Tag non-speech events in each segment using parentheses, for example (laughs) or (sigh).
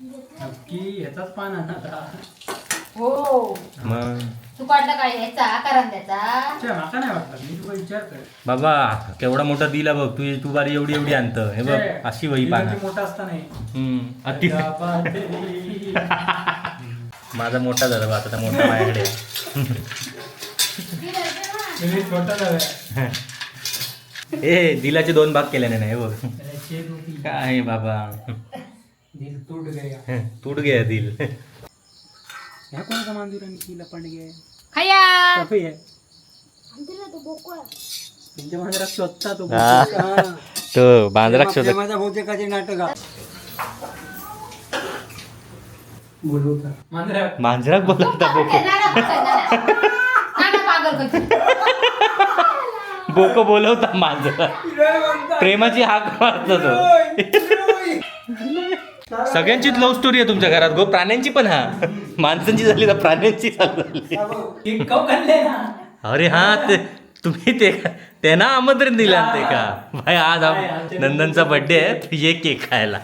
नक्की ह्याचाच पान आहे ना आता. हो. मग? तू काढला काय ह्याचा? करंद्याचा अच्छा, माका नाही वाटलं मी तुला विचार कर. बाबा केवढा मोठा दिला बघ तू तू बारी एवढी एवढी आणत. हे बघ अशी वही पाना. की मोठा असता नाही. हम्म अति. माझा मोठा झाला बा आता मोठा माझ्याकडे आहे. तुम्ही छोटा झाला ए दिलाचे दोन भाग केल्याने नाही बघ. त्याला शेत होती. काय बाबा. दिल तुट गया। तुट गे दिल। ह्या कोणाचा मांजूर आणि की लपंड गे खया। कपी आहे त्यांच्या मांजरात शोधता तो हा. हा. तो माझा बहुतेकाचे नाटक बोलवता मांजरा मांजराक बोलवता बोको। बोको बोलवता मांजरा। प्रेमाची हाक मारतो तो। सगळ्यांचीच लव्ह स्टोरी आहे तुमच्या घरात गो प्राण्यांची पण हा. (laughs) माणसांची झाली तर प्राण्यांची चालू झाली ना. अरे हा ते तुम्ही ते त्यांना आमंत्रण दिलं ते का? भाई आज नंदनचा बर्थडे आहे तू ये केक खायला.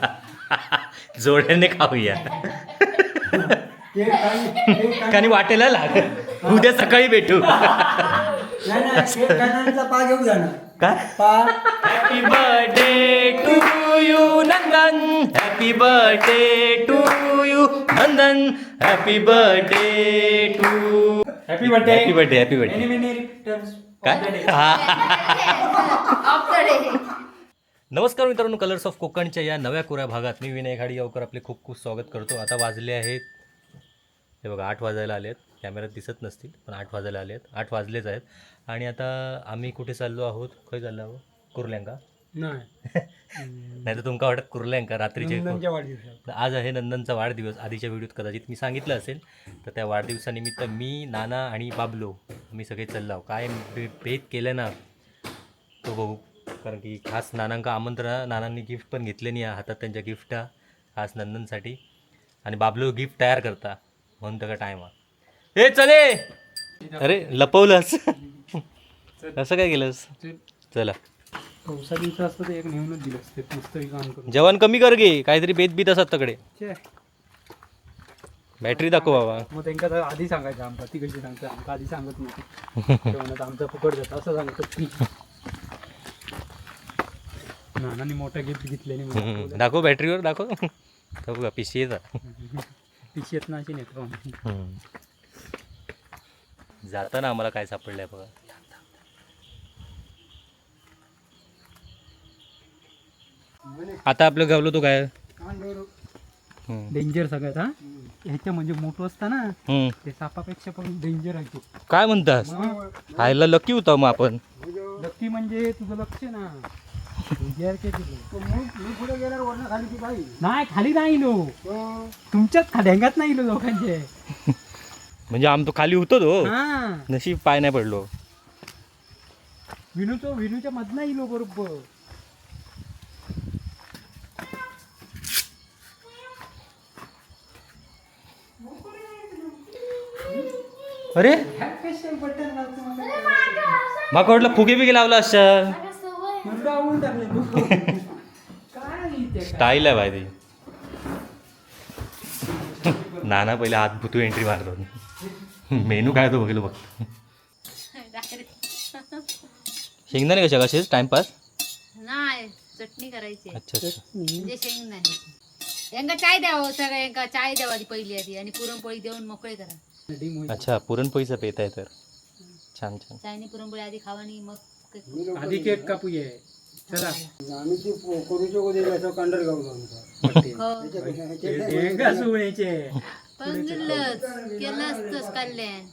(laughs) जोड्याने खाऊया. आणि वाटेला लाग. उद्या सकाळी भेटू. काय? Happy birthday to you Nandan happy birthday to you Nandan happy birthday to happy birthday happy birthday happy birthday काय नमस्कार मित्रांनो कलर्स ऑफ कोकणच्या या नव्या कोऱ्या भागात मी विनय घाडीगावकर आपले खूप खूप स्वागत करतो. आता वाजले आहेत. हे बघा आठ वाजायला आले आहेत. कॅमेऱ्यात दिसत नसतील पण आठ वाजायला आले आहेत. आठ वाजलेच आहेत. आणि आता आम्ही कुठे चाललो आहोत? खय चाललो आहोत कुर्ल्यांका? नाही. (laughs) नाही तर तुमका वाटत कुर्ल्यांका रात्रीचे नंदनच्या वाढदिवसात. आज आहे नंदनचा वाढदिवस. आधीच्या व्हिडिओत कदाचित मी सांगितलं असेल तर त्या वाढदिवसानिमित्त मी नाना आणि बाबलो आम्ही सगळे चाललो. काय भे- भेद केलं ना तो बघू. कारण की खास नानांका आमंत्रण नानांनी गिफ्ट पण घेतले नाही हातात त्यांच्या गिफ्ट खास नंदनसाठी. आणि बाबलो गिफ्ट तयार करता म्हणून त्याचा टाईम हा ए चले अरे लपवलंस. (laughs) असं काय केलंस? चला. पावसा दिवस असतं ते एक नेऊनच दिलं असते पुस्तकी काम करून. जेवण कमी कर गे काहीतरी बेत बीत असतात तकडे. छे. बॅटरी दाखव बाबा. मग त्यांका तर आधी सांगायचं आमका ती कशी सांगता? आमका आधी सांगत नव्हती. (laughs) जेवणात आमचं फुकट जातं असं सांगतात ती नानांनी मोठा गिफ्ट घेतल्याने हम्म, दाखव बॅटरीवर दाखव. दाखव का पिशी येतात पिशी येत ना अशी नेतो आम्ही. जाताना आम्हाला काय सापडलंय बघा. आता आपलं गावलो तो काय. डेंजर सगळ्यात हा? ह्याच्या म्हणजे मोठं असतं ना. ते सापापेक्षा पण डेंजर आहे तो. काय म्हणतास? खायला लकी होता मग आपण. लक्की म्हणजे तुझं लक्ष ना. के नाही खाली नाही इलो तुमच्याच ढेंगात नाही लोकांचे (laughs) म्हणजे आम तो खाली होतो तो. हा. नशीब पाय नाही पडलो. विनूचं विनूच्या मधनं इलो बरोबर. अरे? माका वाटलं फुगे बिगे लावला असाल स्टाईल आहे भाई ती. (laughs) नाना पहिले हात भुतू एंट्री मारतो मेनू काय तो बघितलं बघ (laughs) शेंगदाणे कशा कसेच टाइमपास नाही चटणी करायची. अच्छा चाय द्यावं सगळ्या यांका चाय द्यावा आधी पहिली आधी आणि पुरणपोळी देऊन मोकळे करा. अच्छा पुरणपोळीचा पेत आहे तर. छान छान. चायनी पुरणपोळी आधी खावा आणि मग केक आधी केक कापू ये. चला. हो. ढेंगा सोडायचे पण दिलंच केलं असतंच कल्याण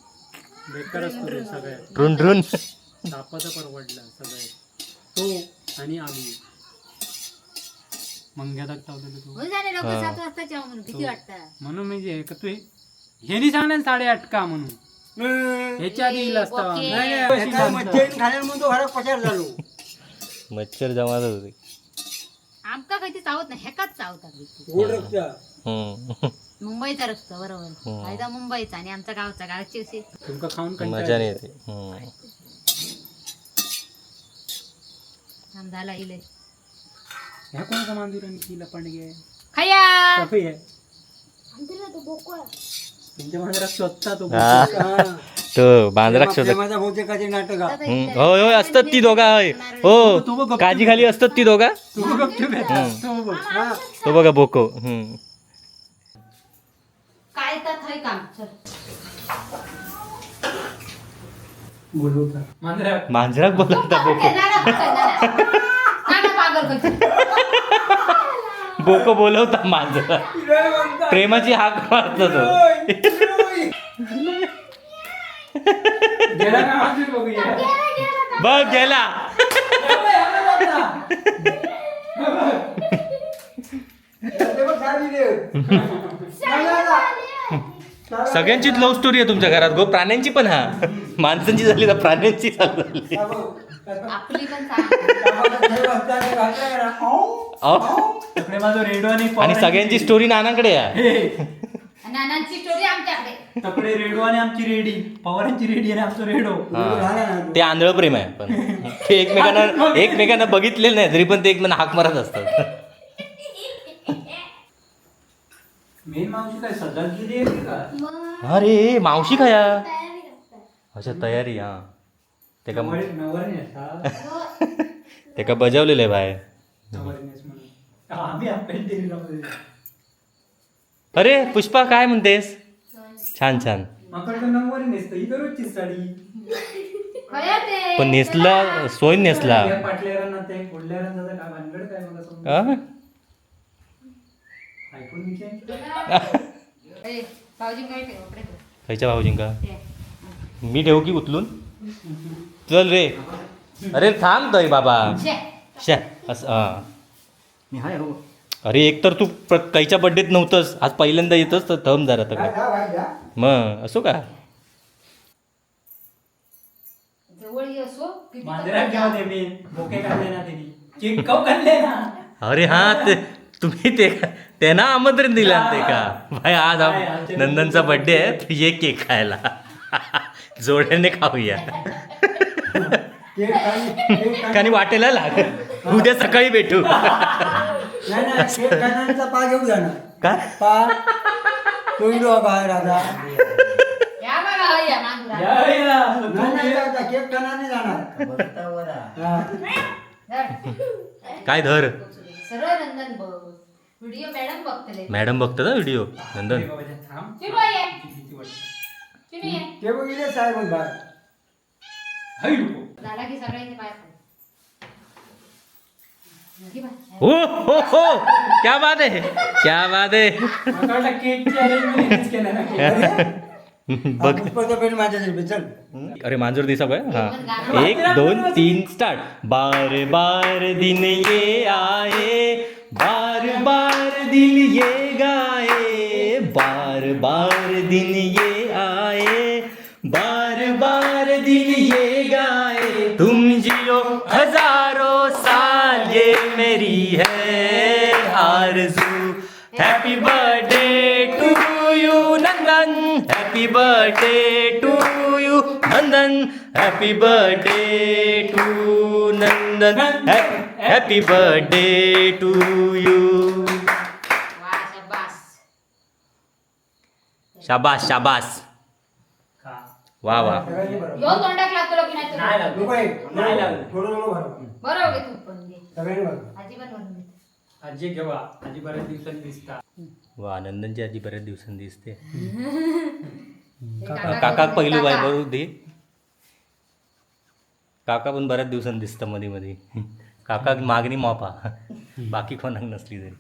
बेकार असतो ते सगळ्यात. Druon Druon. सापाचा परवडला सगळ्यात. तो आणि आम्ही. मंग्यात चावलेलं तो. हो झाले लोक सात वाजता जेवा म्हणून. किती वाटतं? म्हणून म्हणजे का तू ह्यानी सांगणार साडेआठ का म्हणून. ह्याच्या आधी येईल असता? मच्छर जमा होते. आमका काही चावत नाही हेकाच चावतात. हम्म. मुंबईचा रक्त बरोबर. हम्म. फायदा मुंबईचा आणि आमचा गावचा गावची अशी. तुमका खाऊन मजा नाही येतो. येते. हम्म. आम झाला इले ह्या कोणाचा मांजूर आणि की लपंड गे खया कपी आहे त्यांच्या मंदिरात शोधता तो हा. तो बांद्रा शोधत प्रेमाचा बहुतेकाचे नाटक हा. हम्म. होय होय असतात ती दोघा होय हो काजी खाली असतात ती दोघा तू बघ गपचूप आहे. तो बघ. हा. तो बघा बोको हम्म. काय तर थंय काम चल बोलवता. मंदिरात मांजराक बोलवता बोको. नाना पागल करते. बोको बोलवता मांजरा प्रेमाची हाक मारतो तो. बघ गेला. सगळ्यांचीच लव्ह स्टोरी आहे तुमच्या घरात गो. प्राण्यांची पण हा. माणसांची झाली ना प्राण्यांची चालू झाली. आपली पण सांग अहो. तिकडे माझं रेडो आणि आणि सगळ्यांची स्टोरी नानाकडे आहे नानांची स्टोरी आमच्याकडे. तकडे रेडो आणि आमची रेडी. पवारांची रेडी आणि आमचं रेडो. हा. ते. आंधळ प्रेम आहे पण ते एकमेकांना एकमेकांना बघितलेलं नाही तरी पण ते एकमेकांना हाक मारत असतात. मेन मावशी काय आहे का? अरे मावशी काय हा? अच्छा तयारी हा. ते का नवरी नवरीनेस हा. ते का बजावलेलं आहे बाहेर टेलिग्राममध्ये अरे पुष्पा काय म्हणतेस? छान छान. ही पण नेसला सोय नेसला. हा? खायच्या भाऊजींका. मी ठेवू की उचलून? चल रे. अरे थांब तय बाबा. शे. शा असं हा. मी हाय हो. अरे एक तर तू प्र- काहीच्या बड्डेत नव्हतंस. आज पहिल्यांदा येतोस तर थंब जरा तर मग असो का? जवळ ये असो किती मांजरा कपडे घेऊन घ्या. ये मी. बोके काढले ना त्यांनी. केक कव काढले ना. अरे हा ते तुम्ही ते त्यांना आमंत्रण दिलं ते का? भाई आज काय, नंदनचा बड्डे आहे तू ये केक खायला. (laughs) जोड्याने खाऊया. आणि वाटेला लाग. उद्या सकाळी भेटू. पा जाणार का? पा बाहेर आता जाणार. काय धर मॅडम बघतले मॅडम बघतात ना व्हिडिओ नंदन? अरे बाबा, थांब. चिनू ये किती वाटतं. चिनू ये ते बघितले साहेब बाहेर हाय नको. झाला की सगळ्यांचे पाय पड. घे बाय. हो हो हो क्या बात आहे क्या बात आहे मला वाटलं केकची arrangement यांनीच केलं ना केक. बघ पुष्पाचा पेट माझ्या तरी चल अरे मांजर दिसा बघ हा एक दोन तीन स्टार्ट बार बार दिन ये आए बार बार दिन ये गाए बार बार दिन ये आए बार बार दिन ये गाए। तुम जियो हजारों साल ये मेरी है आरज़ू। Happy birthday to you Nandan happy birthday to you Nandan happy birthday to Nandan happy birthday to you वा शाबास। शाबास शाबास। खा. वा वा यो तोंडाक लागतो की नाही नाही तुला? लागलं. नको आहे. नाही लागलं. थोडं थोडं बरोबर बरोबर घे तू पण घे सगळ्यांनी बरोबर आजी पण बनवून दे. आजी घेवा आजी बऱ्याच दिवसांनी दिसता वा नंदनची आजी बऱ्याच दिवसांनी दिसते ते (laughs) काका काका बोलतो, पहिलं बाय काका. बरोबर दे काका पण बऱ्याच दिवसांनी दिसतं मध्ये मध्ये काका मागणी मापा बाकी कोणाक नसली तरी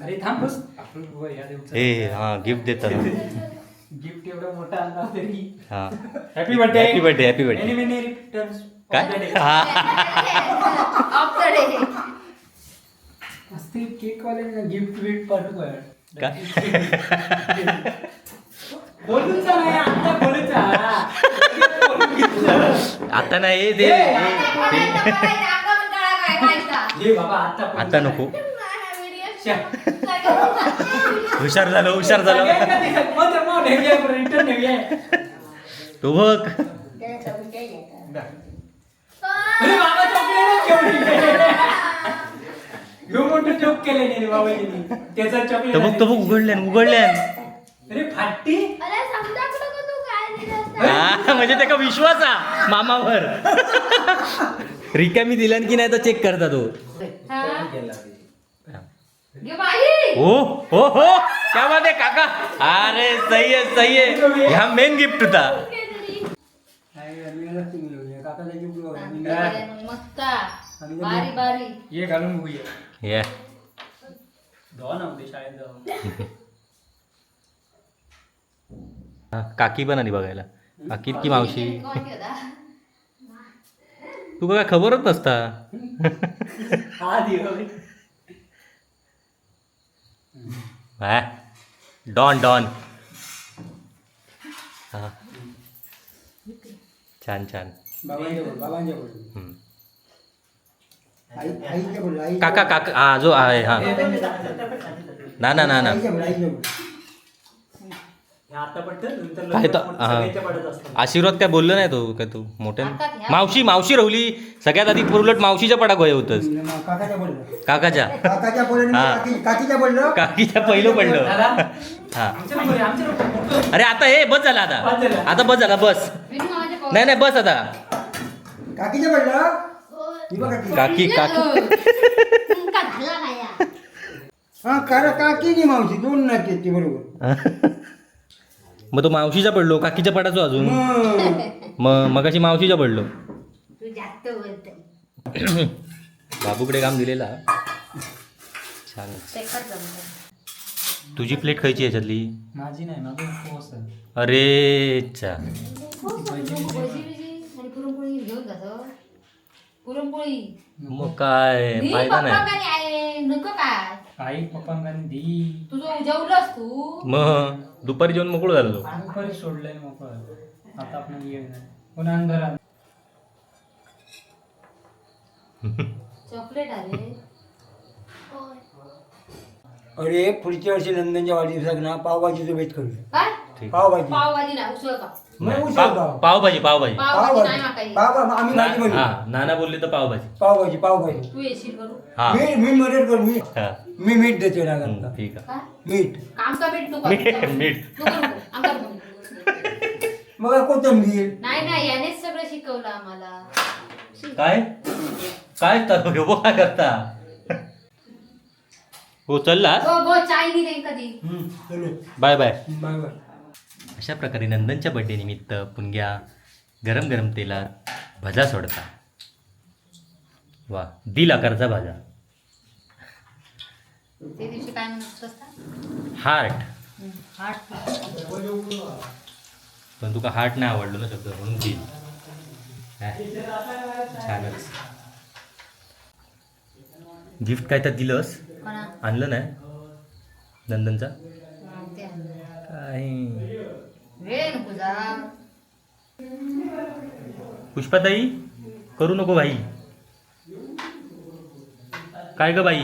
अरे थांब बस आपण बघूया या दिवसात. ए हा गिफ्ट देतात (laughs) गिफ्ट एवढा मोठा आणला तरी. हा. Happy birthday happy birthday happy birthday many returns काय? हा. असते केक वाले गिफ्ट विफ्ट पाठवू काय? बोलूचा नाही आता बोलूचा आता नाही ते ए, बोलायचं, बोलायचं, अंगावर काळा काय खायचा? ये बाबा आता आता नको. हुशार झालं हुशार झालं. तो बघ. चॉकलेट बघ तो बघ उघडल्यान उघडल्यान. अरे फाटी. अरे समजा कुठं का तू काय दिलं हा, म्हणजे त्याचा विश्वास हा मामावर. रिकामी दिल्यान की नाही तर चेक करता तो. बाई हो हो हो क्या बात आहे काका? अरे सही आहे सही आहे ह्या मेन गिफ्ट बारी बारी ये घालून ये। (laughs) हा, काकी पण आली बघायला. काकी की मावशी? (laughs) तू काय खबरच नसता (laughs) हा दिवस हा डॉन डॉन हा छान छान बाबांच्या बोल बाबांच्या बोल हम्म. आई आईच्या बोल आई काका काका हा जो आहे हा ना ना ना ना आईच्या बोल आईच्या बोल आता पडतं नंतर काय तर- हा. आशीर्वाद काय बोललं नाही तो काय तू मोठ्या. मावशी मावशी रवली सगळ्यात आधी उलट मावशीच्या पडाक होय होतच काकाच्या बोल काकाच्या काकाच्या बोल हा. काकीच्या बोललं काकीच्या पहिलं पडलं दादा हा आमच्या नको रे, आमच्या नको. मोठं. अरे आता हे बस झाला आता बस झालं. आता बस झाला बस नाही नाही बस आता काकीच्या बोललं ही बघा की. काकी काकी नाही. हा कार काकी नी मावशी दोन नाते ते बरोबर (laughs) मग तो मावशीचा पडलो काकीच्या पडाचो अजून मग मग मगाशी मावशीच्या पडलो तू जास्त बोलते बाबूकडे काम दिलेला छान. तुझी प्लेट खायची याच्यातली माझी नाही. अरे चा पुरणपोळी. मग काय? फायदा पप्पा नाही. काय आहे. नको काय? आई दी. तुझं जेवलंस तू. मग? दुपारी जेवण मोकळं झालो दुपारी सोडलंय मोकळं. आता आपण पुन्हा अंधारात. चॉकलेट अरे अरे पुढच्या वर्षी नंदनच्या वाढदिवसाक ना पावभाजीचं बेत करू. काय? ठीक पावभाजी. पावभाजी ना उसळ का? पाव-. पावभाजी पावभाजी. पावभाजी नाही. पाव आम्ही हा नाना बोलले तर पावभाजी. पावभाजी पावभाजी. तू येशील करू? हा. मी मी मदत करू. मी हा. मी मीठ देते ना हम्म, करता ठीक आहे. काय? मीठ. काम का भेट तू कर. मीठ, मीठ. तू करू. नको. आमका नको. मग कोथिंबीर? नाही नाही यानेच सगळं शिकवलं आम्हाला. काय? काय तर? हे बघ काय करता. हो चलला गो गो चाय नाही देईन कधी? हम्म, चलो. Bye bye. Bye bye. अशा प्रकारे नंदनच्या बड्डे निमित्त पुणग्या गरम गरम तेलात भजा सोडता. वा दिल आकारचा भाजा. हार्ट पण तुका हार्ट नाही आवडलो ना शब्द म्हणून दिल? छानच. गिफ्ट काय तर दिलंस? आणलं नाही? नंदनचा. काय? वेळ नको जा. पुष्पाताई करू नको बाई. काय ग बाई?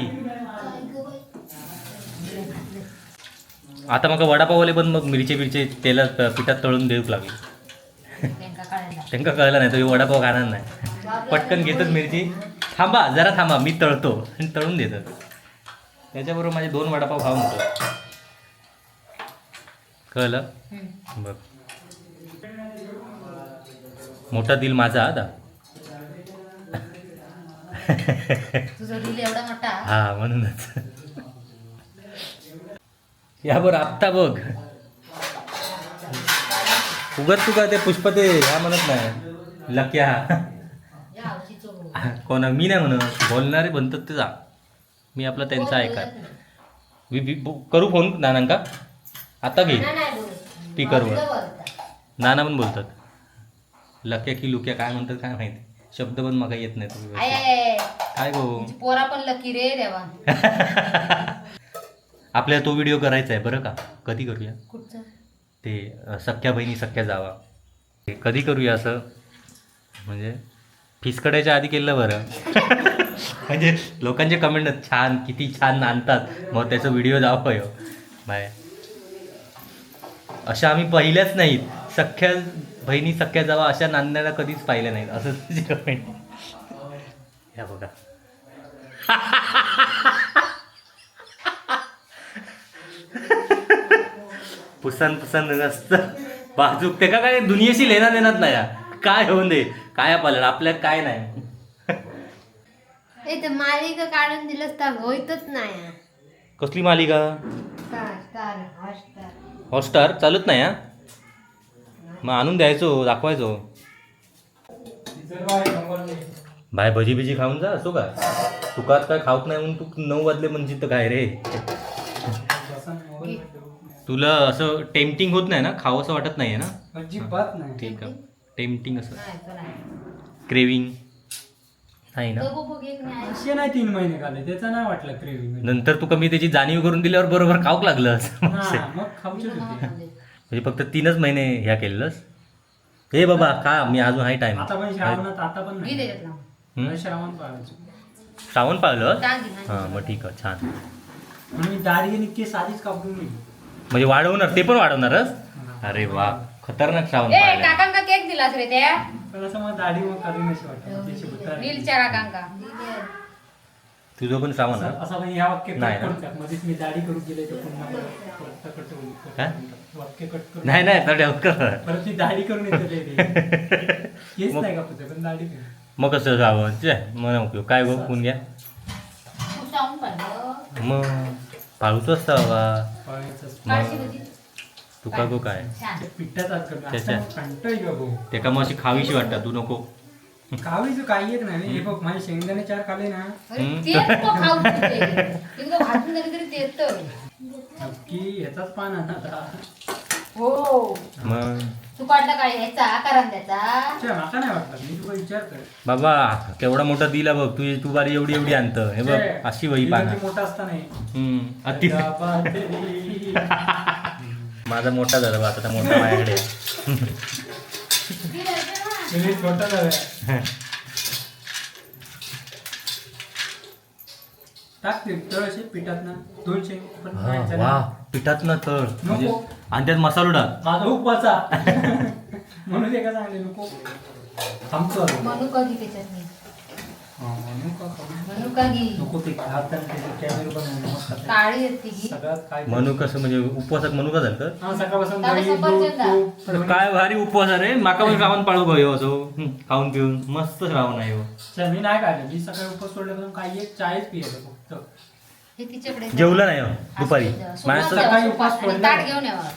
आता मग वडापावले पण मग मिरचे बिरचे तेलात पिठात तळून देऊक लागले. त्यांना कळलं नाही तो ह्यो वडापाव खाणार नाही. पटकन घेतच मिरची. थांबा जरा थांबा मी तळतो आणि तळून देतात त्याच्याबरोबर माझे दोन वडापाव खाऊन होतो. कळलं. बघ मोठा दिल माझा आता हा म्हणूनच. यावर आत्ता बघ. उगत तू का ते पुष्प ते ह्या म्हणत नाही. लक्या. या. कोण मी नाही म्हणत. बोलणारे बनतात ते जा. मी आपलं त्यांचं ऐका करू फोन नानांका? आता घे. स्पीकरवर. नाना पण बोलतात. लक्या की लुक्या काय म्हणतात काय माहिती. शब्द पण मला येत नाही तुम्ही. काय गो? पोरा पण लकी रे देवा. (laughs) आपल्याला तो व्हिडिओ करायचा आहे बरं का? कधी करूया? कुठचं? ते सख्या बहिणी सख्या जावा. ते कधी करूया असं? म्हणजे फिसकडायच्या आधी केलं बरं. (laughs) म्हणजे लोकांचे कमेंट छान किती छान आणतात. मग त्याचा व्हिडिओ जावं यो बाय. अशा आम्ही पहिल्याच नाहीत. सख्या बहिणी सख्या जावा अशा नांदण्याला कधीच पाहिल्या नाहीत. असं तुझे कमेंट ह्या बघा. पुसन पुसन नसतं बाजूक ते का काय दुनियेशी लेना देणार नाही. काय होऊन दे? काय पालन आपल्यात काय नाही. तर मालिका काढून दिलंस तर होईतच नाही कसली मालिका? Star star Hotstar. हॉटस्टार चालत नाही हा? मग आणून द्यायचो दाखवायचो. बाय भजी बिजी खाऊन जा असो का? तुकात काय खाऊत नाही म्हणून तू नऊ वाजले म्हणजे तर काय रे? तुला असं टेम्पटिंग होत नाही ना? खावं असं वाटत नाही ना? ठीक आहे. टेम्पटिंग असं. क्रेविंग. नाही ना? बघू बघ एक नाही. असे नाही तीन महिने खाल्ले त्याचा नाही वाटलं क्रेविंग नंतर तू कमी त्याची जाणीव करून दिल्यावर बरोबर खाऊक लागलं असं. हा मग खाऊचे होते. म्हणजे फक्त तीनच महिने ह्या केलेलंस? हे बाबा का मी अजून हाय टाइम आता पण श्रावणात आता पण नाही. हम्म? श्रावण पाळायचं. श्रावण घे, हा. मग ठीक आहे छान. मी दाढी आणि केस आधीच कापून गेली म्हणजे वाढवणार ते पण वाढवणारच? अरे वा खतरनाक श्रावण काकांका केक दिलास रे त्या पण असं मग दाढी मग कधी नशी वाटत त्याची भुतार. नीलच्या काकांका तुझं पण असं हा? असं पण ह्या वाक्य कट नाही ना. करून टाक. मध्येच मी दाढी करून गेले तर पुन्हा परत परत कट करून काय? वाक्य कट करून नाही नाही तर ठेव कर. परत ती दाढी करून येते ते. मग- नाही का पुढे पण दाढी करून. मग कसं श्रावण चे मला उपयोग काय गो? कोण घ्या? मग पाळूच असता बाबा. काळशी भजी तुका गो काय? ते त्याच्या. असं कंटाळी का भाऊ ते का मग अशी खावीशी वाटतात तू नको. कावीचं काही एक नाही. हे बघ माझे शेंगदाणे चार खाल्ले ना. तो नक्की ह्याचाच पान आहे ना आता. हो. मग? तू काढला काय? ह्याचा करंद्याचा अच्छा, माका नाही वाटलं. मी तुला विचारतोय बाबा केवढा मोठा दिला बघ. तुझी तू बारी एवढी एवढी आणत. हे बघ अशी वही पाना. की मोठा असता नाही हम्म, अति माझा मोठा झाला बा आता मोठा माझ्याकडे छोटा झाला. पिठात ना तळ. म्हणजे. आणि त्यात मसालो टाक. माझा उपवासा (laughs) म्हणून ते का सांगले नको. थांबतो. मनुका घे त्याच्यात मनुका काय कसं म्हणजे उपवासात मनू का? झालं. हा काय भारी उपवास आहे रे. माका पण श्रावण पाळू गयो असो? हम्म, खाऊन पिऊन. मस्त श्रावण आहे हो. मी नाही काढलं मी सकाळी उपवास सोडल्यापासून काही एक चायच पियलं फक्त. हे जेवलं नाही हो, दुपारी. सकाळी यावं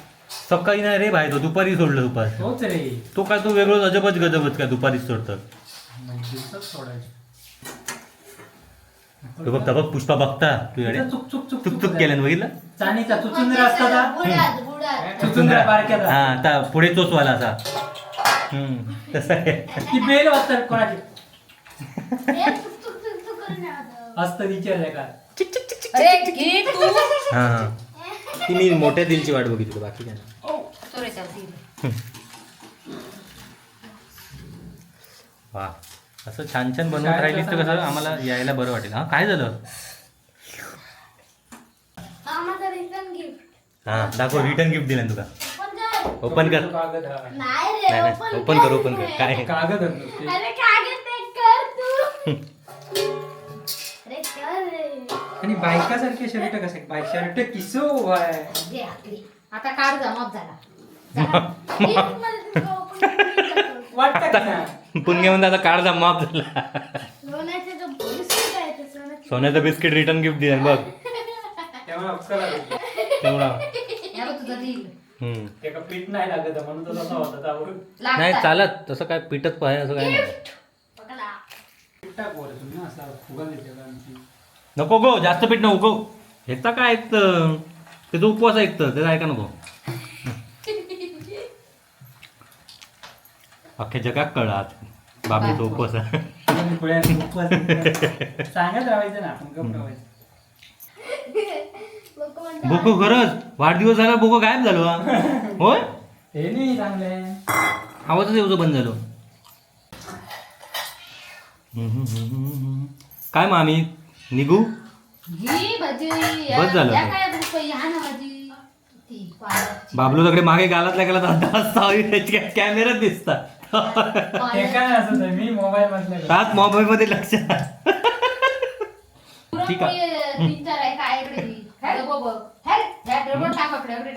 सकाळी नाही रे भाई तो दुपारी सोडलं उपास तोच रे. तो काय तो वेगळं अजबच गजबच काय दुपारीच सोडतं. दिवसात सोडायचं. तो बघता बघ पुष्पा बघता. तुझ्याकडे चुक चुक चुक चुक चुक केल्यानं बघितलं? चानीचा चुचुंद्र असता का? बुडात बुडात. चुचुंद्रा बारक्याचा हा आता पुढे चोचवाला असा. हम्म. तसं आहे. ती बेल वाजतात कोणाची? हे करून. असतं विचारलंय का? अरे घे तू? हा हा (laughs) ती मी मोठ्या दिलची वाट बघितली बाकी काय नाही. चालती वा. असं छान छान बनवून राहिलीस तर कसं आम्हाला यायला बरं वाटेल. हा काय झालं? हा माझा रिटर्न गिफ्ट हा दाखव रिटर्न गिफ्ट दिलं काय ओपन कर. कागद. नाही रे नाही नाही. ओपन कर ओपन कर. काय? कागद आणि बायकासारखे शर्ट कसे? बाय शर्ट किसो. आता कार जमाप झाला (laughs) Gift मध्ये तुला open करून टाकतो. वाटतं का? नाही? पुण्य म्हणजे आता माफ झाला. ते सोन्याचे. सोन्याचं बिस्किट रिटर्न गिफ्ट दिलं बघ. त्यामुळे अक्कल आली. तेवढा. या बघ तुझं दिल हम्म. ते का पीठ नाही लागत आहे, म्हणून तो तसा होता त्यावर नाही लागतात. चालत. तसं काय पिठच पाहिजे असं काय नाही. पकडा. पीठ टाक वर तुम्ही ना असा फुगा देते का आमची. नको गो जास्त पीठ नको गो. ह्याचा काय ऐकतं त्याचा उपवास ऐकतं त्याचा ऐका नको. अख्ख्या जगात कळलं आज बाबलीचा उपवास आहे आणि पुढे उपवास (laughs) सांगत राहायचं ना आपण गप राहायचं. लोक म्हणतात बोको खरंच वाढदिवस झाला बोको गायब झालो हा. होय? हे नाही चांगले आवाजच येऊचं बंद झालो. काय मग आम्ही? निघू? भजी बस झालं. या काय रुपये? ह्या ना भाजी. ती पालकची. बाबलो सगळे मागे गालातल्या गेला कॅमेरात दिसतात. हे काय असं मी मोबाईल मधले त्यात मोबाईल मध्ये लक्ष ठीक आहे.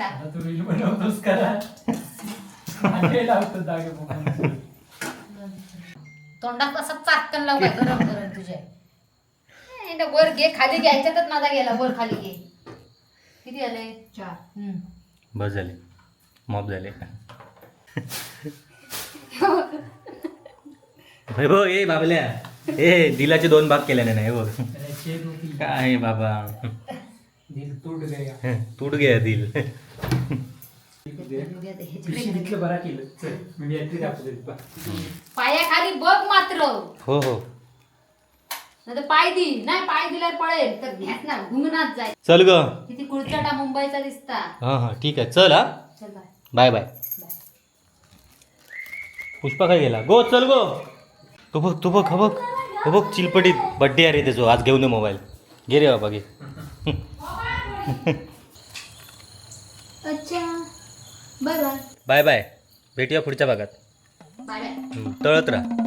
आता तू रील बनवतोस करा. आणि लावतो जागे बघून. तोंडात असं चाटकन लाव काय? गरम गरम तुझ्या. वर घे खाली घे. ह्याच्यातच माझा गेला वर खाली घे. किती आले चार. बस झाले. मॉप झाले. हे बघ ए बाबल्या. ए दिलाचे दोन भाग केल्याने नाही बघ. काय बाबा. दिल तुट गया. तुट गया दिल. बा. पायाखाली बघ मात्र. हो हो. पाय दी. नाही पाय दिल्यावर पळेल. तर घ्यास ना घुमनाच जाय. चल ग. किती कुळचाटा मुंबईचा दिसता. हां हां ठीक आहे. चल हा. चल बाय. Bye bye. पुष्पा काय गेला. गो चल गो. तो बघ तो बघ हा बघ. हो बघ चिलपटीत बड्डे अरे त्याचो. आज घेऊन दे मोबाईल घे रे बाबा घे. अच्छा. बाय बाय बाय बाय भेटूया पुढच्या भागात. तळत राहा.